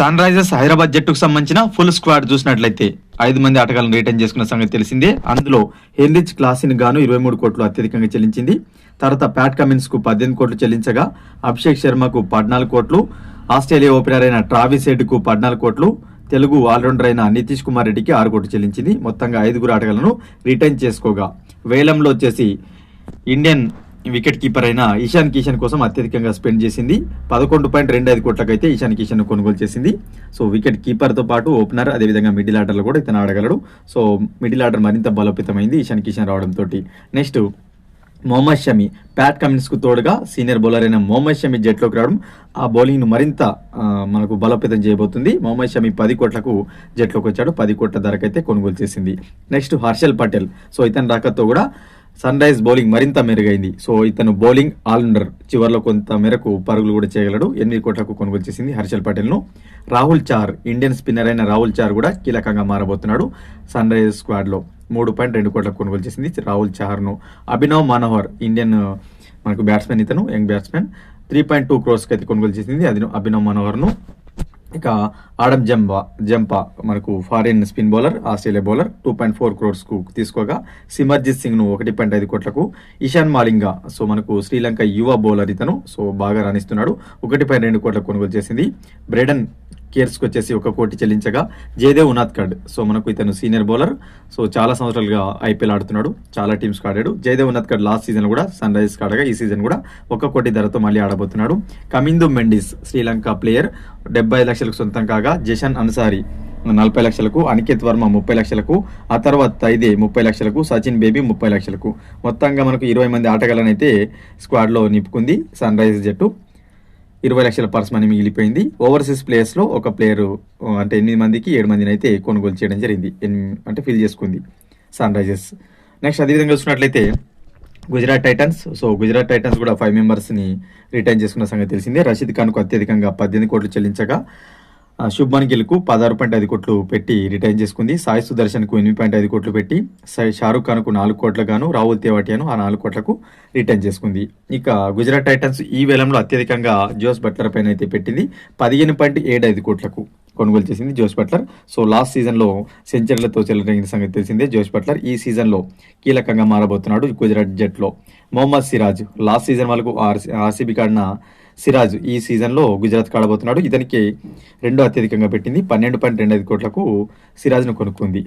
Sun Risers Hyderabad జట్టుకు సంబంధించిన full squad చూసినట్లయితే ఐదు మంది ఆటగాళ్ళను రిటర్న్ చేసుకున్న సంగతి తెలిసిందే. అందులో హెన్రిచ్ క్లాసిన్ గాను ఇరవై మూడు కోట్లు అత్యధికంగా చెల్లించింది. తర్వాత ప్యాట్ కమిన్స్కు పద్దెనిమిది కోట్లు చెల్లించగా అభిషేక్ శర్మకు పద్నాలుగు కోట్లు ఆస్ట్రేలియా ఓపెనర్ అయిన ట్రావిస్ హెడ్కు పద్నాలుగు కోట్లు తెలుగు ఆల్రౌండర్ అయిన నితీష్ కుమార్ రెడ్డికి ఆరు కోట్లు చెల్లించింది. మొత్తంగా ఐదుగురు ఆటగాళ్ళను రిటర్న్ చేసుకోగా. వేలంలో వచ్చేసి ఇండియన్ వికెట్ కీపర్ అయిన ఇషాన్ కిషన్ కోసం అత్యధికంగా స్పెండ్ చేసింది. పదకొండు పాయింట్ రెండు ఐదు కోట్లకు అయితే ఈశాన్ కిషన్ కొనుగోలు చేసింది. సో వికెట్ కీపర్తో పాటు ఓపెనర్ అదేవిధంగా మిడిల్ ఆర్డర్లో కూడా ఇతను ఆడగలడు. సో మిడిల్ ఆర్డర్ మరింత బలోపేతమైంది ఇషాన్ కిషన్ రావడంతో నెక్స్ట్ మొహమ్మద్ షమి. ప్యాట్ కమిన్స్కు తోడుగా సీనియర్ బౌలర్ అయిన మొహమ్మద్ షమి జట్లోకి రావడం. ఆ బౌలింగ్ను మరింత మనకు బలోపేతం చేయబోతుంది. మొహమ్మద్ షమి పది కోట్లకు జట్లోకి వచ్చాడు. పది కోట్ల ధరకైతే కొనుగోలు చేసింది. నెక్స్ట్ హర్షల్ పటేల్. సో ఇతని రాకతో కూడా సన్ రైజ్ బౌలింగ్ మరింత మెరుగైంది. సో ఇతను బౌలింగ్ ఆల్రౌండర్ చివరిలో కొంత మేరకు పరుగులు కూడా చేయగలడు. ఎనిమిది కోట్లకు కొనుగోలు చేసింది హర్షల్ పటేల్ను రాహుల్ చార్ ఇండియన్ స్పిన్నర్ అయిన రాహుల్ చార్ కూడా కీలకంగా మారబోతున్నాడు సన్ రైజర్స్ స్క్వాడ్లో మూడు పాయింట్ రెండు కోట్లకు కొనుగోలు చేసింది రాహుల్ చార్ను అభినవ్ మనోహర్ ఇండియన్ మనకు బ్యాట్స్మెన్ ఇతను young batsmen three point two క్రోర్స్కి అయితే కొనుగోలు చేసింది అది అభినవ్ మనోహర్ను ఇక ఆడమ్ జంపా జంపా మనకు foreign spin bowler Australia bowler two point four క్రోర్స్కు తీసుకోగా సిమర్జిత్ సింగ్ను ఒకటి పాయింట్ ఐదు కోట్లకు ఇషాన్ మాలింగా సో మనకు శ్రీలంక యువ బౌలర్ ఇతను సో బాగా రాణిస్తున్నాడు. ఒకటి పాయింట్ రెండు కోట్లకు కొనుగోలు చేసింది బ్రెడన్ కేర్స్కి వచ్చేసి ఒక కోటి చెల్లించగా జయదేవ్ ఉనాద్కడ్ సో మనకు ఇతను సీనియర్ బౌలర్. సో చాలా సంవత్సరాలుగా ఐపీఎల్ ఆడుతున్నాడు. చాలా టీమ్స్ ఆడాడు. జయదేవ్ ఉనాద్కడ్ లాస్ట్ సీజన్ కూడా సన్ రైజర్స్ ఆడగా ఈ సీజన్ కూడా ఒక కోటి ధరతో మళ్ళీ ఆడబోతున్నాడు. కమిందు మెండిస్ శ్రీలంక ప్లేయర్ డెబ్బై లక్షలకు సొంతం కాగా జషన్ అన్సారీ నలభై లక్షలకు అనికేత్ వర్మ ముప్పై లక్షలకు ఆ తర్వాత తైదే ముప్పై లక్షలకు సచిన్ బేబీ ముప్పై లక్షలకు. మొత్తంగా మనకు ఇరవై మంది ఆటగాళ్ళనైతే స్క్వాడ్లో నింపుకుంది సన్ రైజర్స్ జట్టు. ఇరవై లక్షల పర్స్ మనీ మిగిలిపోయింది. ఓవర్సీస్ ప్లేయర్స్లో ఒక ప్లేయర్ అంటే ఎనిమిది మందికి ఏడు మందిని అయితే కొనుగోలు చేయడం జరిగింది. ఎన్- అంటే ఫిల్ చేసుకుంది సన్ రైజర్స్ నెక్స్ట్ అదేవిధంగా చూసినట్లయితే Gujarat Titans so Gujarat Titans కూడా ఫైవ్ మెంబర్స్ని రిటైన్ చేసుకున్న సంగతి తెలిసిందే. రషీద్ ఖాన్కు అత్యధికంగా పద్దెనిమిది కోట్లు చెల్లించగా శుభ్మన్ గిల్కు పదహారు పాయింట్ ఐదు కోట్లు పెట్టి రిటైన్ చేసుకుంది. సాయి సుదర్శన్కు ఎనిమిది పాయింట్ ఐదు కోట్లు పెట్టి సై- షారుఖ్ ఖాన్కు నాలుగు కోట్ల గాను రాహుల్ తేవాటియాను ఆ నాలుగు కోట్లకు రిటైన్ చేసుకుంది. ఇక గుజరాత్ టైటన్స్ ఈ వేలంలో అత్యధికంగా జోస్ బట్లర్ పైన అయితే పెట్టింది. పదిహేను పాయింట్ ఏడు ఐదు కోట్లకు కొనుగోలు చేసింది జోస్ బట్లర్. సో లాస్ట్ సీజన్లో సెంచరీలతో చెలరేగిన సంగతి తెలిసిందే జోస్ బట్లర్. ఈ సీజన్లో కీలకంగా మారబోతున్నాడు గుజరాత్ జట్లో. మొహమ్మద్ సిరాజ్ లాస్ట్ సీజన్ వాళ్ళకు ఆర్సీబీ కాడిన సిరాజ్ ఈ సీజన్లో గుజరాత్ కాడబోతున్నాడు ఇతనికి రెండో అత్యధికంగా పెట్టింది. పన్నెండు పాయింట్ రెండు ఐదు కోట్లకు సిరాజ్ను కొనుక్కుంది.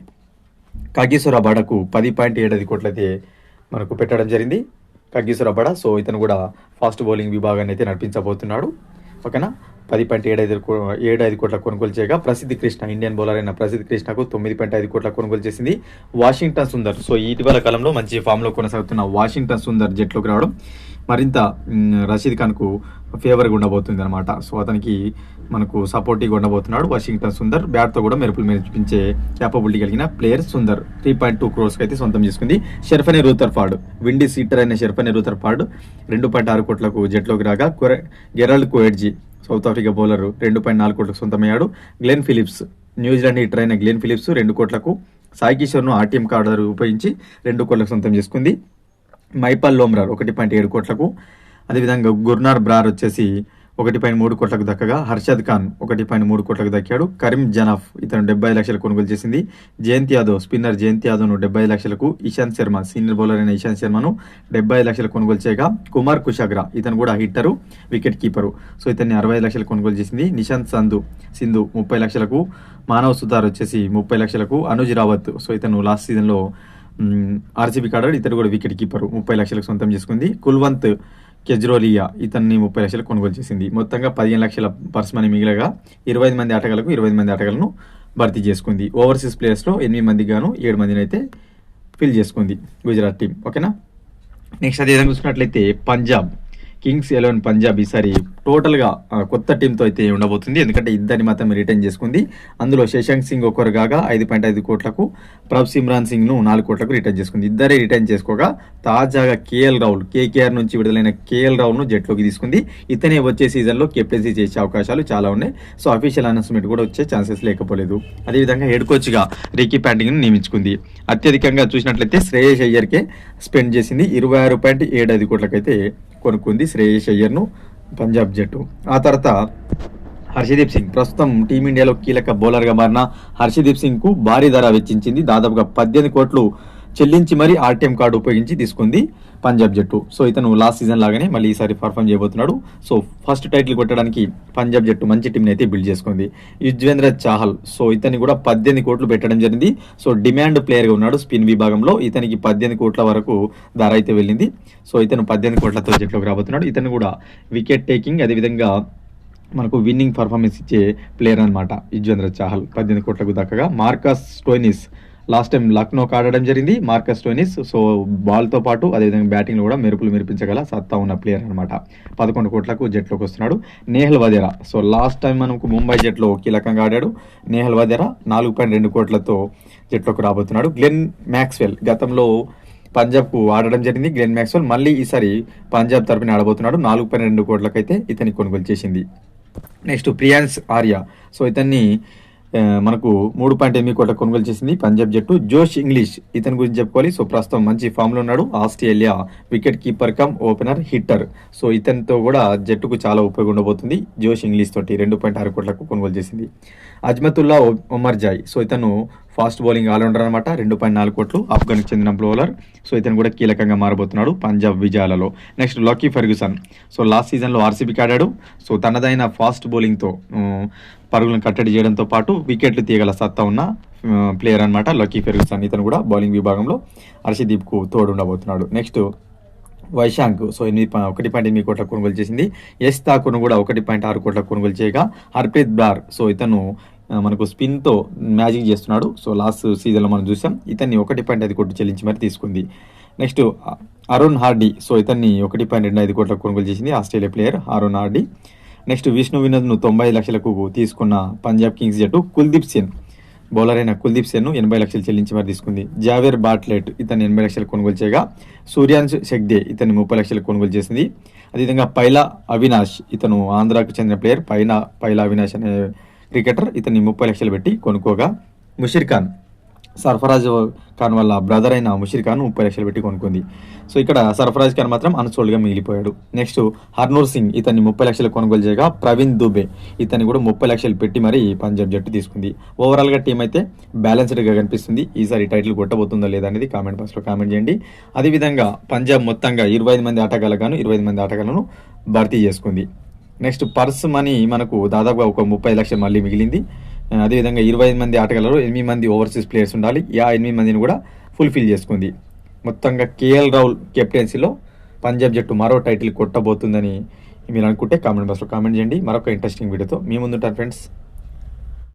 కాగేశ్వర బడకు పది పాయింట్ ఏడు ఐదు కోట్లయితే మనకు పెట్టడం జరిగింది. కగ్గీశ్వర బడ సో ఇతను కూడా ఫాస్ట్ బౌలింగ్ విభాగాన్ని అయితే నడిపించబోతున్నాడు. ఓకేనా? పది పాయింట్ ఏడు ఐదు ఏడు ఐదు కోట్ల కొనుగోలు చేయగా ప్రసిద్ధి కృష్ణ ఇండియన్ బౌలర్ అయిన ప్రసిద్ధి కృష్ణకు తొమ్మిది పాయింట్ ఐదు కోట్ల కొనుగోలు చేసింది వాషింగ్టన్ సుందర్. సో ఇటీవల కాలంలో మంచి ఫామ్లో కొనసాగుతున్న వాషింగ్టన్ సుందర్ జట్లోకి రావడం మరింత రషీద్ ఖాన్కు ఫేవర్గా ఉండబోతుంది అనమాట సో అతనికి మనకు సపోర్టివ్గా ఉండబోతున్నాడు వాషింగ్టన్ సుందర్. బ్యాట్తో కూడా మెరుపులు మెరిపించే క్యాపబిలిటీ కలిగిన player Sundar. Three point two క్రోర్స్కి అయితే సొంతం చేసుకుంది. షెర్ఫనీ రూతర్ ఫార్డ్ విండీ సీటర్ అయిన షెర్ఫనీ రూతర్ ఫార్డ్ రెండు పాయింట్ ఆరు కోట్లకు జట్లోకి రాగా Corey- Gerald Coetzee South Africa bowler రెండు పాయింట్ నాలుగు కోట్లకు సొంతమయ్యాడు. Glenn Phillips New Zealand hitter అయిన గ్లెన్ ఫిలిప్స్ రెండు కోట్లకు సాయి కిషోర్ను ఆర్టీఎం కార్డు ఉపయోగించి రెండు కోట్లకు సొంతం చేసుకుంది. మైపాల్ లోమ్రార్ ఒకటి పాయింట్ ఏడు కోట్లకు. అదేవిధంగా గుర్నార్ బ్రార్ వచ్చేసి ఒకటి పాయింట్ మూడు కోట్లకు దక్కగా హర్షద్ ఖాన్ ఒకటి పాయింట్ మూడు కోట్లకు దక్కాడు. కరీం జనాఫ్ ఇతను డెబ్బై లక్షలు కొనుగోలు చేసింది. జయంత్ యాదవ్ స్పిన్నర్ జయంత్ యాదవ్ను డెబ్బై లక్షలకు ఇషాంత్ శర్మ సీనియర్ బౌలర్ అయిన ఇషాంత్ శర్మను డెబ్బై లక్షలు కొనుగోలు చేయగా కుమార్ కుషాగ్రా ఇతను కూడా హిట్టరు వికెట్ కీపరు. సో ఇతన్ని అరవై లక్షలు కొనుగోలు చేసింది నిశాంత్ సంధు. సింధు ముప్పై లక్షలకు మానవ్ సుతార్ వచ్చేసి ముప్పై లక్షలకు అనుజ్ రావత్. సో ఇతను లాస్ట్ సీజన్లో ఆర్సీబీ కాడాడు ఇతడు కూడా వికెట్ కీపర్. ముప్పై లక్షలకు సొంతం చేసుకుంది. కుల్వంత్ కెజ్రోలియా ఇతన్ని ముప్పై లక్షలు కొనుగోలు చేసింది. మొత్తంగా పదిహేను లక్షల పర్స్ మనీ మిగిలగా ఇరవై ఐదు మంది ఆటగాళ్ళకు ఇరవై ఐదు మంది ఆటగాళ్ళను భర్తీ చేసుకుంది. ఓవర్సీస్ ప్లేయర్స్లో ఎనిమిది మందికి గాను ఏడు మందిని అయితే ఫిల్ చేసుకుంది గుజరాత్ టీం ఓకేనా నెక్స్ట్ అదే విధంగా చూసుకున్నట్లయితే పంజాబ్. కింగ్స్ ఎలెవెన్ పంజాబ్ ఈసారి టోటల్గా కొత్త టీంతో అయితే ఉండబోతుంది. ఎందుకంటే ఇద్దరిని మాత్రం రిటర్న్ చేసుకుంది. అందులో శశాంక్ సింగ్ ఒకరు కాగా ఐదు పాయింట్ ఐదు కోట్లకు ప్రభ్ సిమ్రాన్ సింగ్ను నాలుగు కోట్లకు రిటర్న్ చేసుకుంది. ఇద్దరే రిటర్న్ చేసుకోగా తాజాగా కేఎల్ రాహుల్ కేకేఆర్ నుంచి విడుదలైన కేఎల్ రాహుల్ను జట్లోకి తీసుకుంది. ఇతనే వచ్చే సీజన్లో కెప్టెన్సీ చేసే అవకాశాలు చాలా ఉన్నాయి. సో అఫీషియల్ అనౌన్స్మెంట్ కూడా వచ్చే ఛాన్సెస్ లేకపోలేదు. అదేవిధంగా హెడ్ కోచ్గా రికీ ప్యాంటింగ్ను నియమించుకుంది. అత్యధికంగా చూసినట్లయితే శ్రేయస్ అయ్యర్కే స్పెండ్ చేసింది ఇరవై ఆరు పాయింట్ ఏడు ఐదు కోట్లకైతే కొనుక్కుంది శ్రేయస్ అయ్యర్ను పంజాబ్ జట్టు. ఆ తర్వాత హర్షదీప్ సింగ్. ప్రస్తుతం టీమిండియాలో కీలక బౌలర్గా మారిన హర్షదీప్ సింగ్కు భారీ ధర వెచ్చించింది. దాదాపుగా పద్దెనిమిది కోట్లు చెల్లించి మరీ ఆర్టీఎం కార్డు ఉపయోగించి తీసుకుంది పంజాబ్ జట్టు. సో ఇతను లాస్ట్ సీజన్ లాగానే మళ్ళీ ఈసారి పర్ఫామ్ చేయబోతున్నాడు. సో ఫస్ట్ టైటిల్ కొట్టడానికి పంజాబ్ జట్టు మంచి టీంని అయితే బిల్డ్ చేసుకుంది. యుజ్వేంద్ర చాహల్. సో ఇతన్ని కూడా పద్దెనిమిది కోట్లు పెట్టడం జరిగింది. సో డిమాండ్ ప్లేయర్గా ఉన్నాడు స్పిన్ విభాగంలో. ఇతనికి పద్దెనిమిది కోట్ల వరకు ధర అయితే వెళ్ళింది. సో ఇతను పద్దెనిమిది కోట్లతో జట్టులోకి రాబోతున్నాడు. ఇతను కూడా వికెట్ టేకింగ్ అదేవిధంగా మనకు విన్నింగ్ పర్ఫార్మెన్స్ ఇచ్చే ప్లేయర్ అనమాట యుజ్వేంద్ర చాహల్. పద్దెనిమిది కోట్లకు దక్కగా మార్కస్ స్టోయినిస్ లాస్ట్ టైం లక్నోకి ఆడడం జరిగింది మార్కస్ టోనిస్. సో బాల్తో పాటు అదేవిధంగా బ్యాటింగ్లో కూడా మెరుపులు మెరిపించగల సత్తా ఉన్న ప్లేయర్ అనమాట పదకొండు కోట్లకు జట్లోకి వస్తున్నాడు Nehal Wadhera. So last time మనకు ముంబై జట్లో కీలకంగా ఆడాడు నేహల్ వదేరా. నాలుగు పాయింట్ రెండు కోట్లతో జట్లోకి రాబోతున్నాడు గ్లెన్ మ్యాక్స్వెల్. గతంలో పంజాబ్కు ఆడడం జరిగింది గ్లెన్ మ్యాక్స్వెల్. మళ్ళీ ఈసారి పంజాబ్ తరపున ఆడబోతున్నాడు. నాలుగు పాయింట్ రెండు కోట్లకైతే ఇతన్ని కొనుగోలు చేసింది. Next prions Arya. సో ఇతన్ని మనకు మూడు పాయింట్ ఎనిమిది కోట్ల కొనుగోలు చేసింది పంజాబ్ జట్టు. జోష్ ఇంగ్లీష్ ఇతని గురించి చెప్పుకోవాలి. సో ప్రస్తుతం మంచి ఫామ్లో ఉన్నాడు. Australia wicket keeper come opener hitter. So ఇతనితో కూడా జట్టుకు చాలా ఉపయోగం ఉండబోతుంది. జోష్ ఇంగ్లీష్ తోటి రెండు పాయింట్ ఆరు కోట్లకు కొనుగోలు చేసింది. అజ్మతుల్లా ఒ- ఒమర్ జాయ్. సో ఇతను ఫాస్ట్ బౌలింగ్ ఆల్రౌండర్ అనమాట రెండు పాయింట్ నాలుగు కోట్లు. ఆఫ్ఘన్కి చెందిన బౌలర్. సో ఇతను కూడా కీలకంగా మారబోతున్నాడు పంజాబ్ విజయాలలో. Next Lockie Ferguson so last సీజన్లో ఆర్సీబీకి ఆడాడు. సో తనదైన ఫాస్ట్ బౌలింగ్తో పరుగులను కట్టడి చేయడంతో పాటు వికెట్లు తీయగల సత్తా ఉన్న ప్లేయర్ అన్నమాట లక్కీ ఫెర్గుసన్ ఇతను కూడా బౌలింగ్ విభాగంలో హర్షదీప్కు తోడు ఉండబోతున్నాడు నెక్స్ట్ వైశాంక్ సో ఎనిమిది ఒకటి పాయింట్ ఎనిమిది కోట్ల కొనుగోలు చేసింది. ఎస్ ఠాకూర్ను కూడా ఒకటి పాయింట్ ఆరు కోట్ల కొనుగోలు చేయగా హర్ప్రీత్ బార్ సో ఇతను మనకు స్పిన్తో మ్యాజిక్ చేస్తున్నాడు. సో లాస్ట్ సీజన్లో మనం చూసాం. ఇతన్ని ఒకటి పాయింట్ ఐదు కోట్లు చెల్లించి మరి తీసుకుంది. Next Arun Hardy. సో ఇతన్ని ఒకటి పాయింట్ రెండు ఐదు కోట్ల కొనుగోలు చేసింది Australia player Aaron Hardie. Next Vishnu వినోద్ను తొంభై లక్షలకు తీసుకున్న పంజాబ్ కింగ్స్ జట్టు కుల్దీప్ సేన్. బౌలర్ అయిన కుల్దీప్ సేన్ను ఎనభై లక్షలు చెల్లించి మరి తీసుకుంది. జావేర్ బాట్లెట్ ఇతను ఎనభై లక్షలు కొనుగోలు చేయగా సూర్యాంశ్ శక్దే ఇతన్ని ముప్పై లక్షలు కొనుగోలు చేసింది. అదేవిధంగా పైలా అవినాష్ ఇతను ఆంధ్రాకు చెందిన ప్లేయర్. పైన పైలా అవినాష్ అనే క్రికెటర్ ఇతన్ని ముప్పై లక్షలు పెట్టి కొనుక్కోగా ముషిర్ ఖాన్. సర్ఫరాజ్ ఖాన్ వాళ్ళ బ్రదర్ అయిన ముషిర్ ఖాన్ ముప్పై లక్షలు పెట్టి కొనుక్కుంది. సో ఇక్కడ సర్ఫరాజ్ ఖాన్ మాత్రం అన్సోల్డ్గా మిగిలిపోయాడు. నెక్స్ట్ హర్నూర్ సింగ్ ఇతన్ని ముప్పై లక్షలు కొనుగోలు చేయగా ప్రవీణ్ దుబే ఇతన్ని కూడా ముప్పై లక్షలు పెట్టి మరి పంజాబ్ జట్టు తీసుకుంది. ఓవరాల్గా టీం అయితే బ్యాలెన్స్డ్గా కనిపిస్తుంది. ఈసారి టైటిల్ కొట్టబోతుందో లేదా అనేది కామెంట్ బాక్స్లో కామెంట్ చేయండి. అదేవిధంగా పంజాబ్ మొత్తంగా ఇరవై ఐదు మంది ఆటగాళ్ళగాను ఇరవై ఐదు మంది ఆటగాళ్ళను భర్తీ చేసుకుంది. నెక్స్ట్ పర్స్ మనీ మనకు దాదాపుగా ఒక ముప్పై లక్షలు మళ్ళీ మిగిలింది. అదేవిధంగా ఇరవై ఐదు మంది ఆటగాళ్ళలో ఎనిమిది మంది ఓవర్సీస్ ప్లేయర్స్ ఉండాలి. ఆ ఎనిమిది మందిని కూడా ఫుల్ఫిల్ చేసుకుంది. మొత్తంగా కేఎల్ రాహుల్ కెప్టెన్సీలో పంజాబ్ జట్టు మరో టైటిల్ కొట్టబోతుందని మీరు అనుకుంటే కామెంట్ బాక్స్లో కామెంట్ చేయండి. మరొక ఇంట్రెస్టింగ్ వీడియోతో మీ ముందుంటారు ఫ్రెండ్స్